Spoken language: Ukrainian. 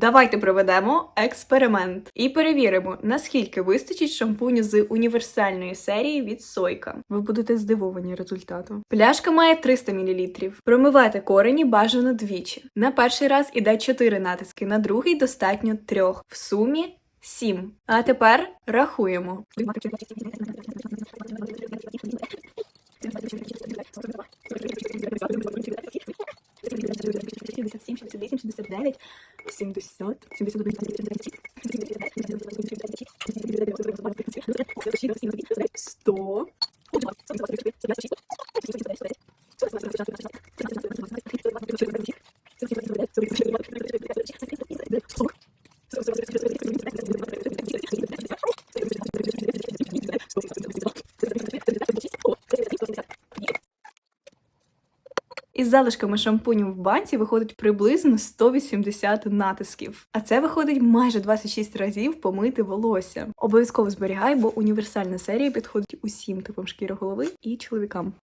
Давайте проведемо експеримент і перевіримо, наскільки вистачить шампуню з універсальної серії від Сойка. Ви будете здивовані результатом. Пляшка має 300 мл. Промивайте корені бажано двічі. На перший раз іде 4 натиски, на другий достатньо 3. В сумі 7. А тепер рахуємо. 67, 68, 69, 70, 71, 100, Із залишками шампуню в банці виходить приблизно 180 натисків. А це виходить майже 26 разів помити волосся. Обов'язково зберігай, бо універсальна серія підходить усім типам шкіри голови і чоловікам.